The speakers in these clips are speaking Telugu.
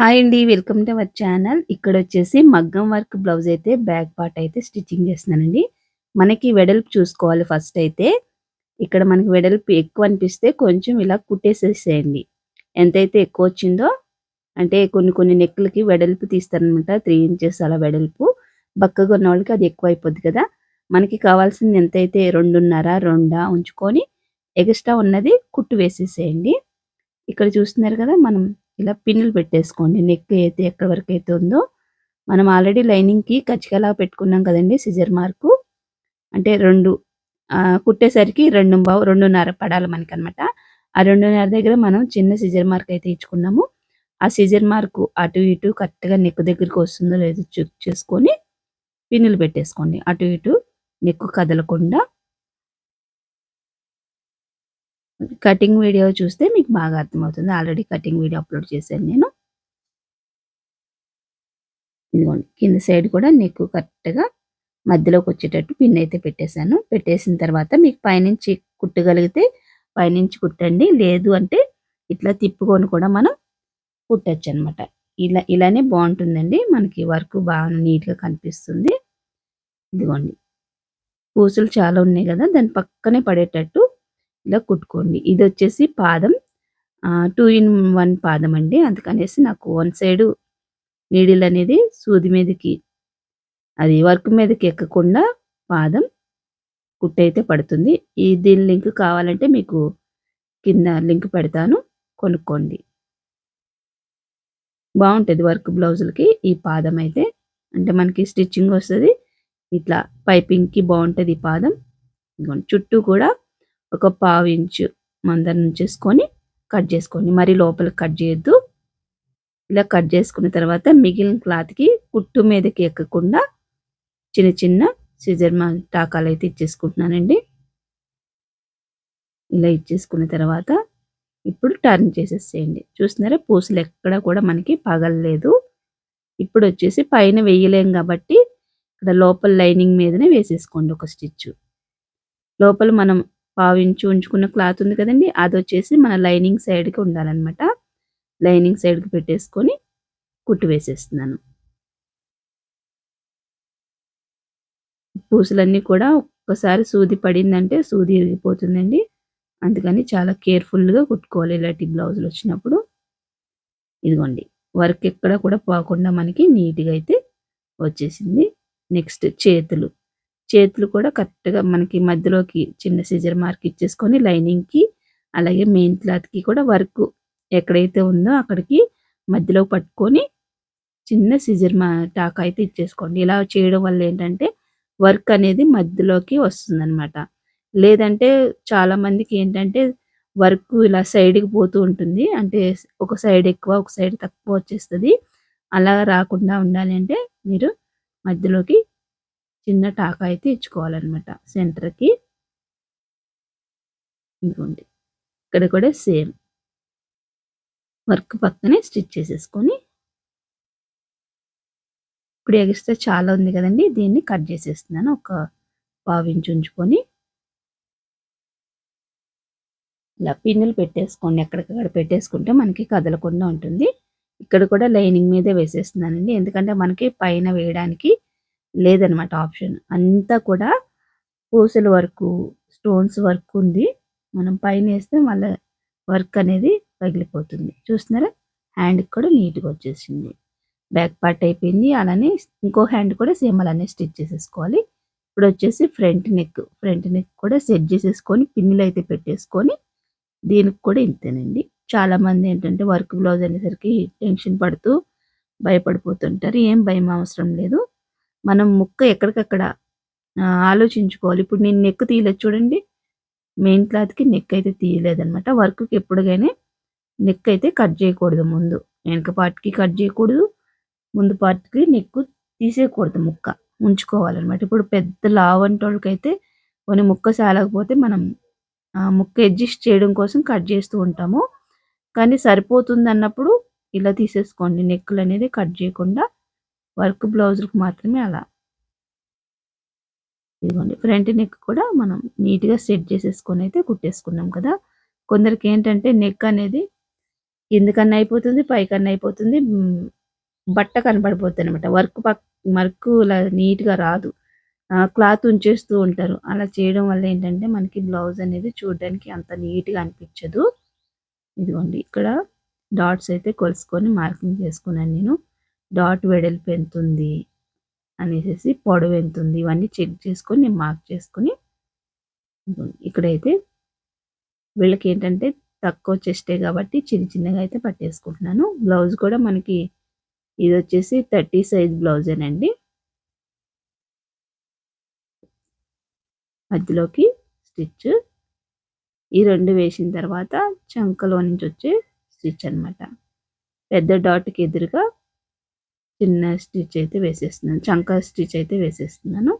హాయ్ అండి వెల్కమ్ టు అవర్ ఛానల్. ఇక్కడ వచ్చేసి మగ్గం వర్క్ బ్లౌజ్ అయితే బ్యాక్ పార్ట్ అయితే స్టిచ్చింగ్ చేస్తున్నానండి. మనకి వెడల్పు చూసుకోవాలి ఫస్ట్ అయితే. ఇక్కడ మనకి వెడల్పు ఎక్కువ అనిపిస్తే కొంచెం ఇలా కుట్టేసేసేయండి. ఎంతైతే ఎక్కువ వచ్చిందో అంటే కొన్ని కొన్ని నెక్లకి వెడల్పు తీస్తారనమాట త్రీ ఇంచెస్ అలా వెడల్పు. బక్కగా ఉన్న వాళ్ళకి అది ఎక్కువ అయిపోద్ది కదా. మనకి కావాల్సింది ఎంతైతే రెండున్నర రెండా ఉంచుకొని ఎక్స్ట్రా ఉన్నది కుట్టు వేసేసేయండి. ఇక్కడ చూస్తున్నారు కదా మనం ఇలా పిన్నులు పెట్టేసుకోండి. నెక్ అయితే ఎక్కడ వరకు అయితే ఉందో. మనం ఆల్రెడీ లైనింగ్కి కచ్చికలా పెట్టుకున్నాం కదండి సిజర్ మార్కు. అంటే రెండు కుట్టేసరికి రెండు బావు రెండున్నర పడాలి మనకి అనమాట ఆ రెండున్నర దగ్గర మనం చిన్న సిజర్ మార్క్ అయితే ఇచ్చుకున్నాము. ఆ సిజర్ మార్కు అటు ఇటు కరెక్ట్గా నెక్ దగ్గరికి వస్తుందో లేదో చెక్ చేసుకొని పిన్నులు పెట్టేసుకోండి. అటు ఇటు నెక్కు కదలకుండా కటింగ్ వీడియో చూస్తే మీకు బాగా అర్థమవుతుంది. ఆల్రెడీ కటింగ్ వీడియో అప్లోడ్ చేశాను నేను. ఇదిగోండి కింద సైడ్ కూడా నీకు కరెక్ట్గా మధ్యలోకి వచ్చేటట్టు పిన్ అయితే పెట్టేశాను. పెట్టేసిన తర్వాత మీకు పైనుంచి కుట్టగలిగితే పైనుంచి కుట్టండి. లేదు అంటే ఇట్లా తిప్పుకొని కూడా మనం కుట్టచ్చు అనమాట ఇలా ఇలానే బాగుంటుందండి. మనకి వర్క్ బాగా నీట్గా కనిపిస్తుంది. ఇదిగోండి పూసులు చాలా ఉన్నాయి కదా దాని పక్కనే పడేటట్టు ఇలా కుట్టుకోండి. ఇది వచ్చేసి పాదం. టూ ఇన్ వన్ పాదం అండి. అందుకనేసి నాకు వన్ సైడు నీడిల్ అనేది సూది మీదకి అది వర్క్ మీదకి ఎక్కకుండా పాదం కుట్టయితే పడుతుంది. ఈ దీని లింక్ కావాలంటే మీకు కింద లింక్ పెడతాను. కొనుక్కోండి. బాగుంటుంది వర్క్ బ్లౌజులకి ఈ పాదం అయితే. అంటే మనకి స్టిచ్చింగ్ వస్తుంది. ఇట్లా పైపింగ్కి బాగుంటుంది ఈ పాదం. చుట్టూ కూడా ఒక పావు ఇంచు మందరం చేసుకొని కట్ చేసుకోండి. మరి లోపలికి కట్ చేయొద్దు. ఇలా కట్ చేసుకున్న తర్వాత మిగిలిన క్లాత్కి కుట్టు మీదకి ఎక్కకుండా చిన్న చిన్న సిజర్ మా టాకాలు అయితే ఇచ్చేసుకుంటున్నానండి. ఇలా ఇచ్చేసుకున్న తర్వాత ఇప్పుడు టర్న్ చేసేసేయండి. చూస్తున్నారా? పూసలు ఎక్కడ కూడా మనకి పగలలేదు. ఇప్పుడు వచ్చేసి పైన వేయలేం కాబట్టి ఇక్కడ లోపల లైనింగ్ మీదనే వేసేసుకోండి ఒక స్టిచ్. లోపల మనం పావించి ఉంచుకున్న క్లాత్ ఉంది కదండి అది వచ్చేసి మన లైనింగ్ సైడ్కి ఉండాలన్నమాట. లైనింగ్ సైడ్కి పెట్టేసుకొని కుట్టు వేసేస్తున్నాను. పూసలన్నీ కూడా ఒక్కసారి సూది పడిందంటే సూది ఇరిగిపోతుందండి. అందుకని చాలా కేర్ఫుల్గా కుట్టుకోవాలి ఇలాంటి బ్లౌజులు వచ్చినప్పుడు. ఇదిగోండి వర్క్ ఎక్కడ కూడా పోకుండా మనకి నీట్గా అయితే వచ్చేసింది. నెక్స్ట్ చేతులు. చేతులు కూడా కరెక్ట్గా మనకి మధ్యలోకి చిన్న సిజర్ మార్క్ ఇచ్చేసుకొని లైనింగ్కి అలాగే మెయిన్ క్లాత్కి కూడా వర్క్ ఎక్కడైతే ఉందో అక్కడికి మధ్యలో పట్టుకొని చిన్న సిజర్ మా టాక్ అయితే ఇచ్చేసుకోండి. ఇలా చేయడం వల్ల ఏంటంటే వర్క్ అనేది మధ్యలోకి వస్తుందన్నమాట. లేదంటే చాలామందికి ఏంటంటే వర్క్ ఇలా సైడ్కి పోతూ ఉంటుంది. అంటే ఒక సైడ్ ఎక్కువ ఒక సైడ్ తక్కువ వచ్చేస్తుంది. అలా రాకుండా ఉండాలి అంటే మీరు మధ్యలోకి చిన్న టాకా అయితే ఇచ్చుకోవాలన్నమాట సెంటర్కి. ఇదిగోండి. ఇక్కడ కూడా సేమ్. వర్క్ పక్కనే స్టిచ్ చేసేసుకొని ఇప్పుడు ఎగిస్తే చాలా ఉంది కదండి దీన్ని కట్ చేసేస్తున్నాను. ఒక పావించి ఉంచుకొని ఇలా పిన్నులు పెట్టేసుకోండి. ఎక్కడికక్కడ పెట్టేసుకుంటే మనకి కదలకుండా ఉంటుంది. ఇక్కడ కూడా లైనింగ్ మీదే వేసేస్తున్నానండి. ఎందుకంటే మనకి పైన వేయడానికి లేదనమాట ఆప్షన్. అంతా కూడా పూసల వర్క్ స్టోన్స్ వర్క్ ఉంది. మనం పైన వేస్తే మళ్ళీ వర్క్ అనేది పగిలిపోతుంది. చూస్తున్నారా? హ్యాండ్కి కూడా నీట్గా వచ్చేసింది. బ్యాక్ పార్ట్ అయిపోయింది. అలానే ఇంకో హ్యాండ్ కూడా సేమ్ అలానే స్టిచ్ చేసేసుకోవాలి. ఇప్పుడు వచ్చేసి ఫ్రంట్ నెక్. ఫ్రంట్ నెక్ కూడా సెట్ చేసేసుకొని పిన్నులు అయితే పెట్టేసుకొని దీనికి కూడా ఇంతేనండి. చాలామంది ఏంటంటే వర్క్ బ్లౌజ్ అనేసరికి టెన్షన్ పడుతూ భయపడిపోతుంటారు. ఏం భయం అవసరం లేదు. మనం ముక్క ఎక్కడికక్కడ ఆలోచించుకోవాలి. ఇప్పుడు నేను నెక్ తీయలేదు చూడండి. మెయిన్ క్లాత్కి నెక్ అయితే తీయలేదనమాట వర్క్కి ఎప్పుడుగానే నెక్ అయితే కట్ చేయకూడదు ముందు. వెనక పార్ట్కి కట్ చేయకూడదు. ముందు పార్ట్కి నెక్ తీసేయకూడదు ముక్క. ఉంచుకోవాలన్నమాట. ఇప్పుడు పెద్ద లావ్ వాళ్ళకైతే కొన్ని ముక్క సాలకపోతే మనం ముక్క అడ్జస్ట్ చేయడం కోసం కట్ చేస్తూ ఉంటాము. కానీ సరిపోతుంది అన్నప్పుడు ఇలా తీసేసుకోండి. నెక్కులు అనేది కట్ చేయకుండా వర్క్ బ్లౌజులకు మాత్రమే అలా ఇదిగోండి ఫ్రంట్ నెక్ కూడా మనం నీట్గా సెట్ చేసేసుకొని అయితే కుట్టేసుకున్నాం కదా కొందరికి ఏంటంటే నెక్ అనేది ఎందుకన్నా అయిపోతుంది, పైకన్నా అయిపోతుంది. బట్ట బట్ట అనమాట వర్క్ పక్ వర్క్ ఇలా నీట్‌గా రాదు. క్లాత్ ఉంచేస్తూ ఉంటారు. అలా చేయడం వల్ల ఏంటంటే మనకి బ్లౌజ్ అనేది చూడడానికి అంత నీట్‌గా అనిపించదు. ఇదిగోండి ఇక్కడ డాట్స్ అయితే కొలుసుకొని మార్కింగ్ చేసుకున్నాను నేను. డాట్ వెడల్పు ఎంతుంది అనేసి పొడవు ఎంతుంది ఇవన్నీ చెక్ చేసుకొని నేను మార్క్ చేసుకొని ఇక్కడైతే వీళ్ళకి ఏంటంటే తక్కువ చెస్టే కాబట్టి చిన్న చిన్నగా అయితే పట్టేసుకుంటున్నాను. బ్లౌజ్ కూడా మనకి ఇది వచ్చేసి థర్టీ సైజ్ బ్లౌజేనండి. మధ్యలోకి స్టిచ్. ఈ రెండు వేసిన తర్వాత చంకలో నుంచి వచ్చే స్టిచ్ అనమాట. పెద్ద డాట్‌కి ఎదురుగా చిన్న స్టిచ్ అయితే వేసేస్తున్నాను. చంక స్టిచ్ అయితే వేసేస్తున్నాను.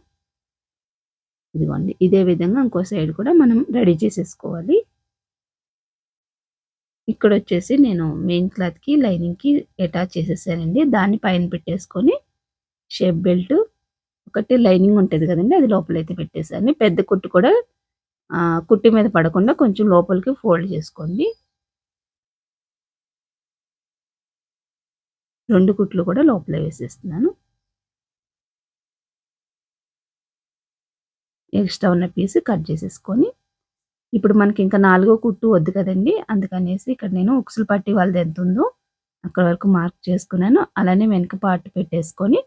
ఇదిగోండి. ఇదే విధంగా ఇంకో సైడ్ కూడా మనం రెడీ చేసేసుకోవాలి. ఇక్కడ వచ్చేసి నేను మెయిన్ క్లాత్‌కి, లైనింగ్‌కి అటాచ్ చేసేసానండి. దాన్ని పైన పెట్టేసుకొని షేప్ బెల్ట్ ఒకటి లైనింగ్ ఉంటుంది కదండి అది లోపలైతే పెట్టేసాను. పెద్ద కుట్టు కూడా కుట్టి మీద పడకుండా కొంచెం లోపలికి ఫోల్డ్ చేసుకోండి. రెండు కుట్లు కూడా లోపల వేసేస్తున్నాను. ఎక్స్‌ట్రా ఉన్న పీస్ కట్ చేసేసుకొని, ఇప్పుడు మనకి ఇంకా నాలుగో కుట్టు వద్దు కదండి అందుకనేసి ఇక్కడ నేను ఉక్సులు పట్టి వాళ్ళది ఎంతుందో అక్కడ వరకు మార్క్ చేసుకున్నాను. అలానే వెనక పార్ట్ పెట్టేసుకొని,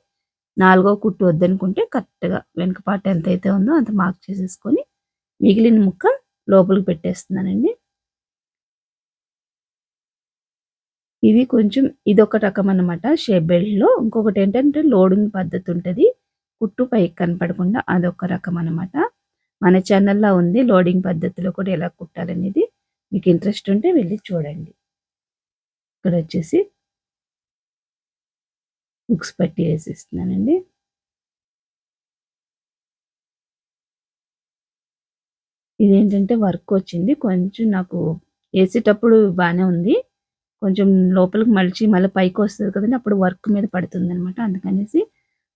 నాలుగో కుట్టు వద్దనుకుంటే కరెక్ట్‌గా వెనక పార్ట్ ఎంతైతే ఉందో అంత మార్క్ చేసేసుకొని, మిగిలిన ముక్క లోపలికి పెట్టేస్తున్నానండి. ఇది కొంచెం ఇదొక రకం అనమాట షేప్ బెల్ట్‌లో. ఇంకొకటేంటంటే లోడింగ్ పద్ధతి ఉంటుంది కుట్టు పైకి కనపడకుండా అదొక రకం అనమాట. మన ఛానల్‌లో ఉంది లోడింగ్ పద్ధతిలో కూడా ఎలా కుట్టాలనేది. మీకు ఇంట్రెస్ట్ ఉంటే వెళ్ళి చూడండి. ఇక్కడ వచ్చేసి బుక్స్ పట్టి వేసిస్తున్నానండి ఇదేంటంటే వర్క్ వచ్చింది. కొంచెం నాకు వేసేటప్పుడు బాగానే ఉంది. కొంచెం లోపలికి మలిచి మళ్ళీ పైకి వస్తుంది కదండి అప్పుడు వర్క్ మీద పడుతుంది అనమాట అందుకనేసి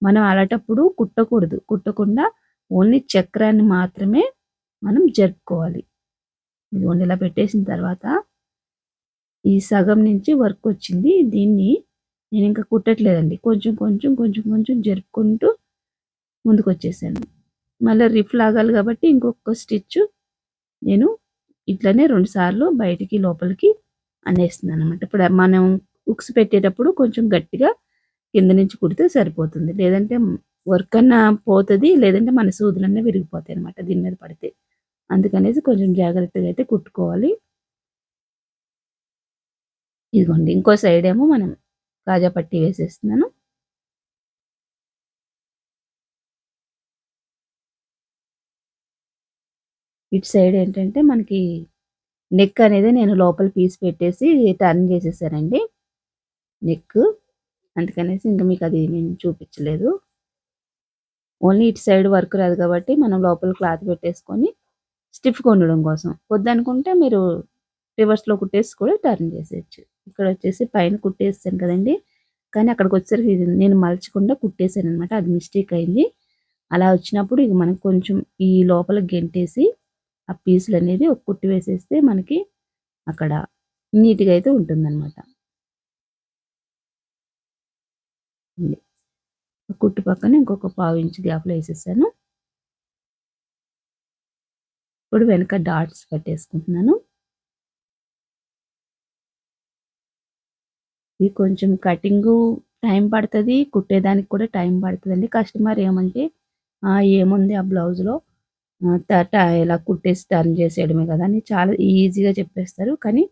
మనం అలాటప్పుడు కుట్టకూడదు. కుట్టకుండా ఓన్లీ చక్రాన్ని మాత్రమే మనం జరుపుకోవాలి. ఇది ఇలా పెట్టేసిన తర్వాత ఈ సగం నుంచి వర్క్ వచ్చింది. దీన్ని నేను ఇంకా కుట్టట్లేదండి. కొంచెం కొంచెం, కొంచెం కొంచెం జరుపుకుంటూ ముందుకొచ్చేసాను. మళ్ళీ రిఫ్ లాగాలి కాబట్టి ఇంకొక స్టిచ్ నేను ఇట్లనే రెండుసార్లు బయటికి లోపలికి అనేస్తున్నాననమాట. ఇప్పుడు మనం ఉక్స్ పెట్టేటప్పుడు కొంచెం గట్టిగా కింద నుంచి కుడితే సరిపోతుంది. లేదంటే వర్క్ అన్న పోతుంది లేదంటే మన సూదులన్నీ విరిగిపోతాయి అనమాట దీని మీద పడితే. అందుకనేసి కొంచెం జాగ్రత్తగా అయితే కుట్టుకోవాలి. ఇదిగోండి ఇంకో సైడ్ ఏమో మనం కాజా పట్టి వేసేస్తున్నాను. ఇటు సైడ్ ఏంటంటే మనకి నెక్ అనేది నేను లోపల పీస్ పెట్టేసి టర్న్ చేసేసానండి. నెక్. అందుకనేసి ఇంక మీకు అది నేను చూపించలేదు. ఓన్లీ ఇటు సైడ్ వర్క్ రాదు కాబట్టి మనం లోపల క్లాత్ పెట్టేసుకొని స్టిఫ్‌గా ఉండడం కోసం. వద్దనుకుంటే మీరు రివర్స్‌లో కుట్టేసి కూడా టర్న్ చేసేయచ్చు ఇక్కడ వచ్చేసి పైన కుట్టేస్తాను కదండి కానీ అక్కడికి వచ్చేసరికి నేను మలచకుండా కుట్టేసాననమాట. అది మిస్టేక్ అయింది. అలా వచ్చినప్పుడు ఇక మనకు కొంచెం ఈ లోపల గెంటేసి ఆ పీసులనేది ఒక కుట్టు వేసేస్తే మనకి అక్కడ నీట్‌గా అయితే ఉంటుందన్నమాట కుట్టు పక్కన ఇంకొక పావు ఇంచు గ్యాప్‌లో వేసేసాను ఇప్పుడు వెనక డాట్స్ పెట్టేసుకుంటున్నాను. ఇది కొంచెం కటింగు టైం పడుతుంది కుట్టేదానికి కూడా టైం పడతదండి. కస్టమర్ ఏమంటే ఏముంది ఆ బ్లౌజ్‌లో ఆహ్, ఇలా కుట్టేసి టర్న్ చేసేయడమే కదా! అని చాలా ఈజీగా చెప్పేస్తారు. కానీ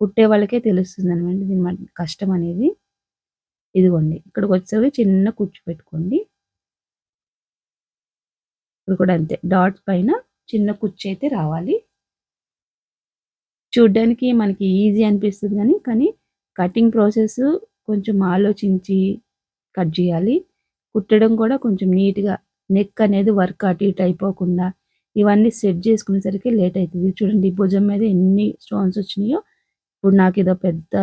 కుట్టే వాళ్ళకే తెలుస్తుందనమాట దీని కష్టం అనేది. ఇదిగోండి ఇక్కడికొచ్చేసరికి చిన్న కుచ్చు పెట్టుకోండి. ఇక్కడ కూడా అంతే. డాట్ పైన చిన్న కుచ్చయితే రావాలి. చూడ్డానికి మనకి ఈజీ అనిపిస్తుంది కానీ కానీ కటింగ్ ప్రాసెస్ కొంచెం ఆలోచించి కట్ చేయాలి కుట్టడం కూడా కొంచెం నీట్‌గా నెక్ అనేది వర్క్ అటు ఇటు అయిపోకుండా ఇవన్నీ సెట్ చేసుకునేసరికి లేట్ అవుతుంది చూడండి భుజం మీద ఎన్ని స్టోన్స్ వచ్చినాయో. ఇప్పుడు నాకు ఏదో పెద్ద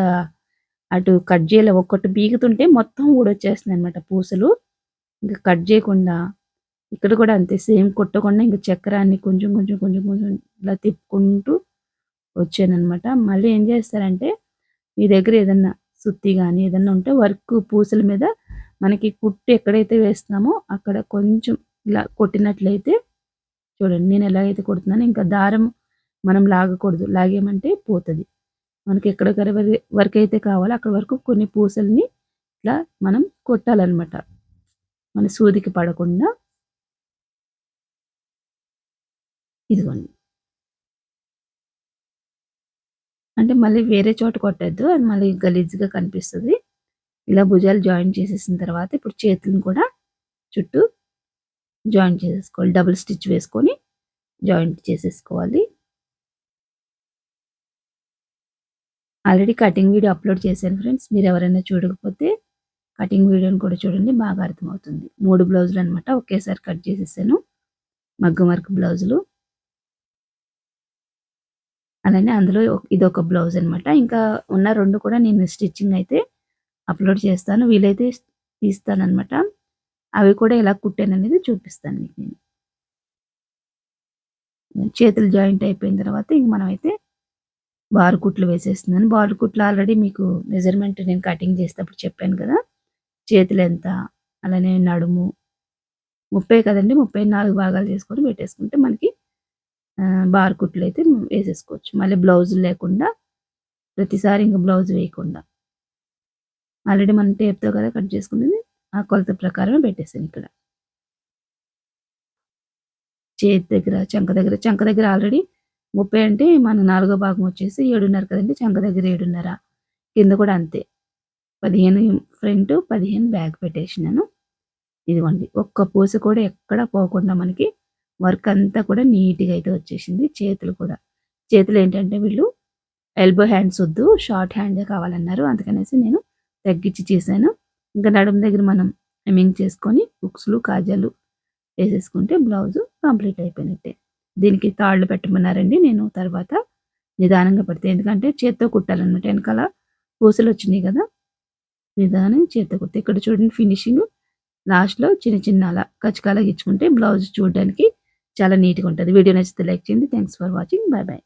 అటు కట్ చేయలే ఒక్కటి బీగుతుంటే మొత్తం ఊడొచ్చేస్తుందనమాట పూసలు. ఇంకా కట్ చేయకుండా ఇక్కడ కూడా అంతే సేమ్ కుట్టకుండా ఇంకా చక్రాన్ని కొంచెం కొంచెం కొంచెం కొంచెం ఇలా తిప్పుకుంటూ వచ్చానమాట మళ్ళీ ఏం చేస్తారంటే మీ దగ్గర ఏదన్నా సుత్తి కానీ ఏదన్నా ఉంటే వర్క్ పూసల మీద మనకి కుట్టు ఎక్కడైతే వేస్తున్నామో అక్కడ కొంచెం ఇలా కొట్టినట్లయితే చూడండి నేను ఎలాగైతే కొడుతున్నాను ఇంకా దారం మనం లాగకూడదు. లాగేమంటే పోతుంది. మనకి ఎక్కడ వరకు అయితే కావాలో అక్కడ వరకు కొన్ని పూసల్ని ఇట్లా మనం కొట్టాలన్నమాట. మన సూదికి పడకుండా ఇదిగోండి. అంటే మళ్ళీ వేరే చోట కొట్టద్దు. అది మళ్ళీ గలీజ్గా కనిపిస్తుంది. ఇలా భుజాలు జాయిన్ చేసేసిన తర్వాత ఇప్పుడు చేతులను కూడా చుట్టూ జాయిన్ చేసేసుకోవాలి. డబుల్ స్టిచ్ వేసుకొని జాయింట్ చేసేసుకోవాలి. ఆల్రెడీ కటింగ్ వీడియో అప్లోడ్ చేశాను ఫ్రెండ్స్. మీరు ఎవరైనా చూడకపోతే కటింగ్ వీడియోని కూడా చూడండి బాగా అర్థమవుతుంది. మూడు బ్లౌజులు అనమాట ఒకేసారి కట్ చేసేసాను. మగ్గం వర్క్ బ్లౌజులు. అలానే అందులో ఇది ఒక బ్లౌజ్ అనమాట ఇంకా ఉన్న రెండు కూడా నేను స్టిచ్చింగ్ అయితే అప్లోడ్ చేస్తాను. వీలైతే తీస్తాను అనమాట అవి కూడా ఎలా కుట్టాను అనేది చూపిస్తాను మీకు నేను. చేతులు జాయింట్ అయిపోయిన తర్వాత ఇంక మనమైతే బారు కుట్లు వేసేస్తున్నాను. బారు కుట్లు ఆల్రెడీ మీకు మెజర్మెంట్ నేను కటింగ్ చేసేటప్పుడు చెప్పాను కదా. చేతులు ఎంత? అలానే నడుము. ముప్పై కదండి ముప్పై నాలుగు భాగాలు చేసుకొని పెట్టేసుకుంటే మనకి బార్ కుట్లు అయితే వేసేసుకోవచ్చు. మళ్ళీ బ్లౌజ్ లేకుండా ప్రతిసారి ఇంకా బ్లౌజ్ వేయకుండా. ఆల్రెడీ మనం టేప్తో కదా కట్ చేసుకునేది ఆ కొలత ప్రకారమే పెట్టేసాను ఇక్కడ. చేతి దగ్గర చంక దగ్గర చంక దగ్గర ఆల్రెడీ ముప్పై అంటే మన నాలుగో భాగం వచ్చేసి ఏడున్నర కదండి చంక దగ్గర ఏడున్నర. కింద కూడా అంతే. పదిహేను ఫ్రంట్ పదిహేను బ్యాగ్ పెట్టేసినాను. ఇదిగోండి ఒక్క పూస కూడా ఎక్కడ పోకుండా మనకి వర్క్ అంతా కూడా నీట్గా అయితే వచ్చేసింది చేతులు కూడా. చేతులు ఏంటంటే వీళ్ళు ఎల్బో హ్యాండ్స్ వద్దు షార్ట్ హ్యాండే కావాలన్నారు. అందుకనేసి నేను తగ్గించి చేశాను. ఇంకా నడుము దగ్గర మనం హెమ్మింగ్ చేసుకొని బుక్స్లు కాజాలు వేసేసుకుంటే బ్లౌజు కంప్లీట్ అయిపోయినట్టే. దీనికి తాళ్ళు పెట్టమన్నారండి. నేను తర్వాత నిదానంగా పెడితే ఎందుకంటే చేత్తో కుట్టాలన్నమాట. వెనకాల పూసలు వచ్చినాయి కదా. నిదానం చేత్తో కుడితే ఇక్కడ చూడండి ఫినిషింగ్. లాస్ట్లో చిన్న చిన్న అలా కచ్చకాల ఇచ్చుకుంటే బ్లౌజ్ చూడడానికి చాలా నీట్గా ఉంటుంది. వీడియో నచ్చితే లైక్ చేయండి. Thanks for watching. Bye bye.